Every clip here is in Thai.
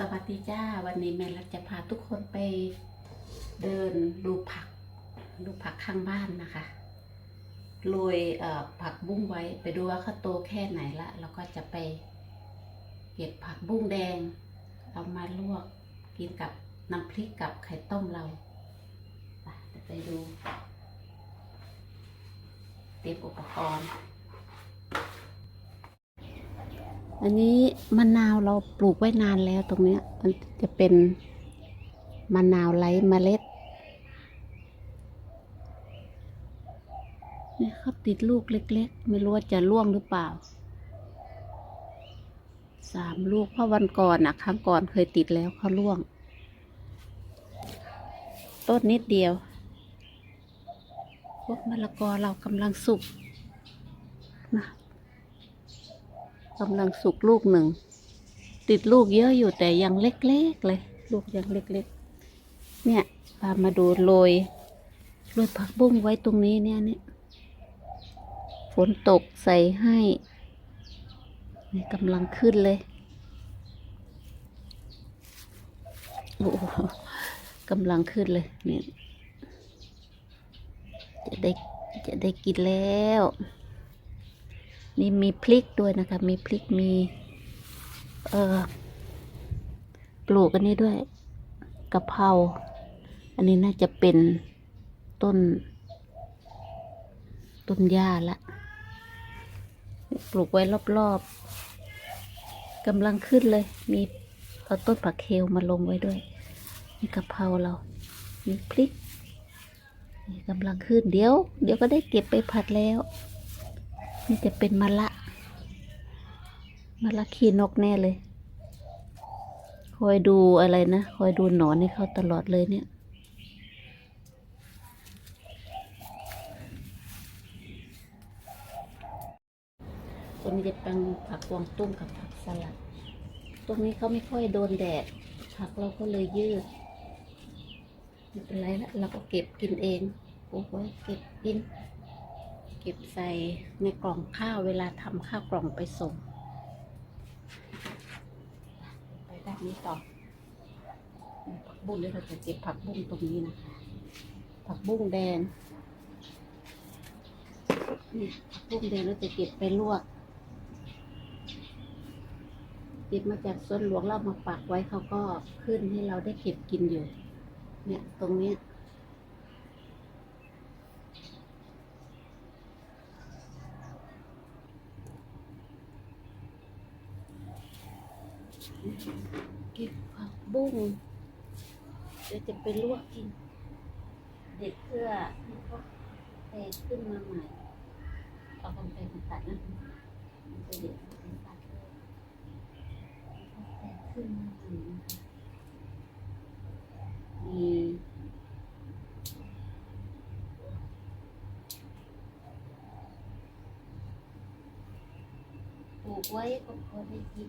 สวัสดีจ้า วันนี้แม่รักจะพาทุกคนไปเดินดูผัก ดูผักข้างบ้านนะคะโรยผักบุ้งไว้ไปดูว่าเขาโตแค่ไหนละแล้วก็จะไปเก็บผักบุ้งแดง เอามาลวกกินกับน้ำพริกกับไข่ต้มเราไปดู เตรียมอุปกรณ์ อันนี้มะนาวเราปลูกไว้นานแล้วตรงเนี้ย มันจะเป็นมะนาวไร้เมล็ดเนี่ยเขาติดลูกเล็ก ๆ ไม่รู้ว่าจะร่วงหรือเปล่า สามลูกเพราะวันก่อนนะครั้งก่อนเคยติดแล้วเขาร่วง ต้นนิดเดียว พวกมะละกอเรากำลังสุกนะ กำลังสุกลูกหนึ่ง ติดลูกเยอะอยู่แต่ยังเล็กๆเลย ลูกยังเล็กๆ เนี่ยพามาดูโรยโรยผักบุ้งไว้ตรงนี้เนี่ยเนี่ยฝนตกใส่ให้นี่กำลังขึ้นเลยโอ้โหกำลังขึ้นเลยเนี่ยจะได้จะได้กินแล้ว นี่มีพริกด้วยนะคะ มีพริกมี เอ่อปลูกอันนี้ด้วยกะเพราอันนี้น่าจะเป็นต้น ต้นหญ้าละ ปลูกไว้รอบๆกำลังขึ้นเลย มีเอาต้นผักเคลมาลงไว้ด้วยนี่กะเพราเรา มีพริกกำลังขึ้นเดี๋ยว เดี๋ยวก็ได้เก็บไปผัดแล้ว นี่จะเป็นมะละมะละขี้นกแน่เลย คอยดูอะไรนะ คอยดูหนอนให้เขาตลอดเลยเนี่ยตรงนี้จะเป็นผักกวางตุ้งกับผักสลัด ตรงนี้เขาไม่ค่อยโดนแดด ผักเราก็เลยยืดไม่เป็นไรละเราก็เก็บกินเองปลูกไว้เก็บกิน เก็บใส่ในกล่องข้าวเวลาทำข้าวกล่องไปส่ง ไปด้านนี้ต่อ ผักบุ้งเดี๋ยวเราจะเก็บผักบุ้งตรงนี้นะ ผักบุ้งแดงนี่ผักบุ้งแดงเราจะเก็บไปลวก เก็บมาจากสวนหลวงเรามาปักไว้เขาก็ขึ้นให้เราได้เก็บกินอยู่ เนี่ยตรงเนี้ย เก็บผักบุ้งเดี๋ยวจะไปลวกกิน เด็ดเพื่อให้เขาแตกขึ้นมาใหม่เอากำไกมาตัดนะมันจะเด็ดเป็นตัดเลยเขาแตกขึ้นมาใหม่มีปลูกไว้ก็พอได้กิน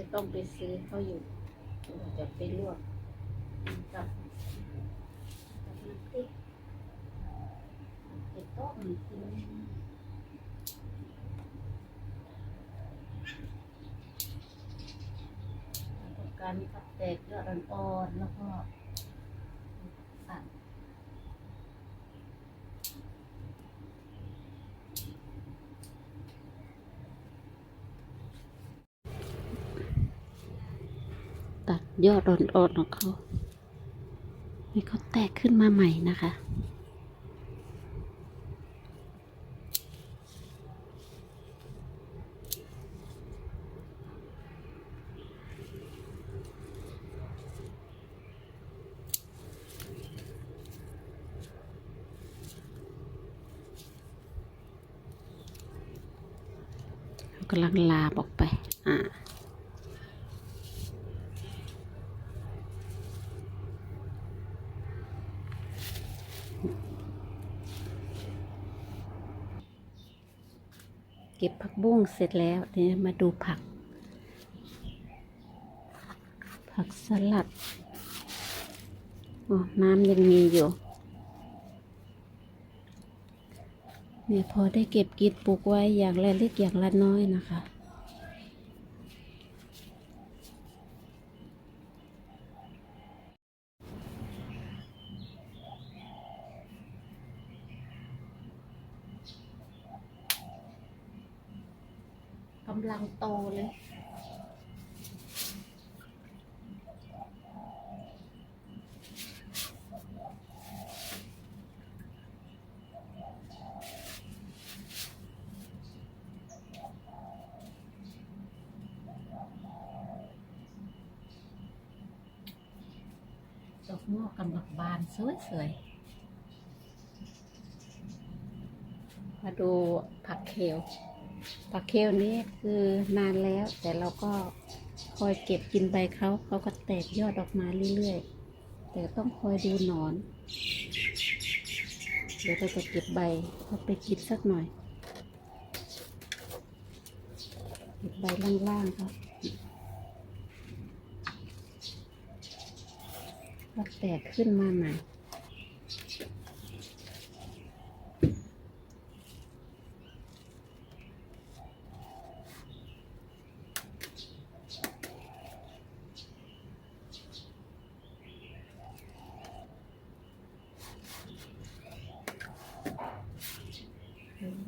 ไม่ต้องไปซื้อเขาอยู่จะไปลวกกับกับน้ำพริกไปต้มกินแล้วก็การผัดแตกเยอดอ่อนๆแล้วก็ตัด ตัดยอดอ่อนๆของเขาให้เขาแตกขึ้นมาใหม่นะคะ กำลังลาบออกไป อ่า เก็บผักบุ้งเสร็จแล้วเดี๋ยวมาดูผัก ผักสลัดอ๋อน้ำยังมีอยู่เนี่ยพอได้เก็บกินปลูกไว้อย่างละเล็กอย่างละน้อยนะคะ กำลังโตเลย ดอกงอกกำลังบานสวยๆมาดูผักเคล ผักเคลนี้คือนานแล้ว แต่เราก็คอยเก็บกินใบเขาเขาก็แตกยอดออกมาเรื่อยๆ แต่ต้องคอยดูหนอน เดี๋ยวเราจะเก็บใบเขาไปกินสักหน่อย เก็บใบล่างๆครับก็แตกขึ้นมาใหม่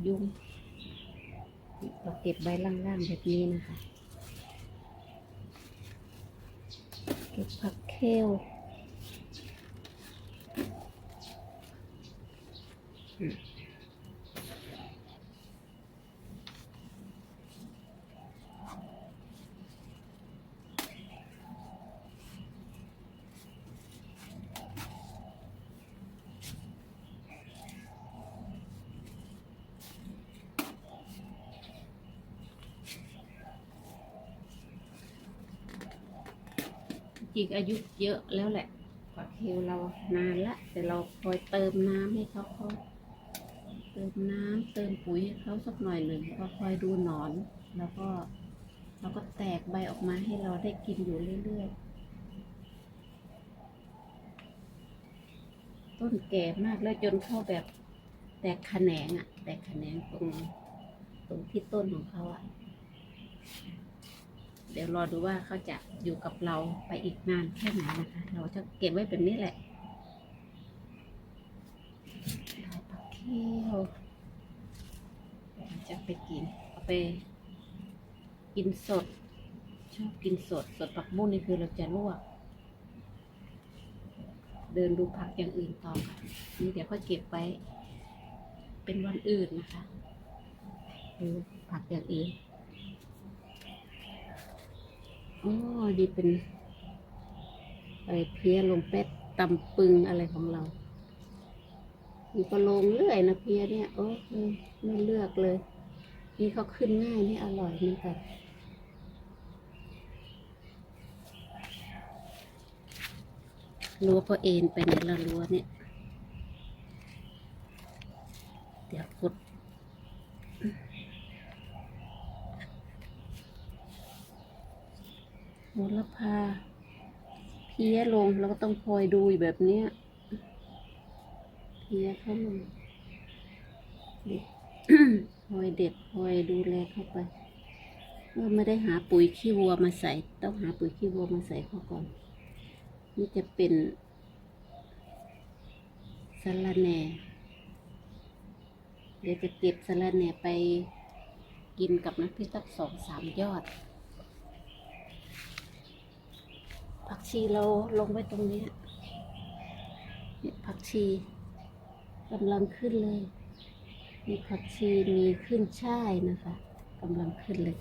ยุงเราเก็บใบล่างๆแบบนี้นะคะ เก็บผักเคล จ ริงอายุเยอะแล้วแหละผักเคลเรานานละ แต่เราคอยเติมน้ำให้เขาเขาเติมน้ำเติมปุ๋ยให้เขาสักหน่อยหนึ่งก็คอยดูหนอน แล้วก็เราก็แตกใบออกมาให้เราได้กินอยู่เรื่อยๆ ต้นแก่มากแล้วจนเข้าแบบแตกแขนงอะแตกแขนงตรงตรงที่ต้นของเขาอะ เดี๋ยวรอดูว่าเขาจะอยู่กับเราไปอีกนานแค่ไหนนะคะ เราจะเก็บไว้แบบนี้แหละผักเขียวจะไปกินเอาไปกินสด ชอบกินสด สดผักบุ้งนี่คือเราจะลวก เดินดูผักอย่างอื่นต่อค่ะนี่เดี๋ยวค่อยเก็บไว้ เป็นวันอื่นนะคะดูผักอย่างอื่น อ๋อดีเป็นอะไรเพี้ยลงเป็ดตำปึงอะไรของเรานี่ก็ลงเรื่อยนะเพี้ยเนี่ย โอ้เออไม่เลือกเลย นี่เขาขึ้นง่ายนี่อร่อยเหมือนกันรั้วพอเอ็นไปไหนละรั้วเนี่ย เดี๋ยวกด โหระพา เพี้ยลงเราก็ต้องคอยดูอยู่แบบเนี้ยเพี้ยเข้าลงเด็ดคอยเด็ดคอยดูแลเข้าไปเออไม่ได้หาปุ๋ยขี้วัวมาใส่ ต้องหาปุ๋ยขี้วัวมาใส่เขาก่อน นี่จะเป็นสะระแหน่ เดี๋ยวจะเก็บสะระแหน่ไปกินกับน้ำพริกสักสองสามยอด ผักชีเราลงไว้ตรงนี้เนี่ยผักชีกำลังขึ้นเลย มีผักชีมีขึ้นช่ายนะคะกำลังขึ้นเลย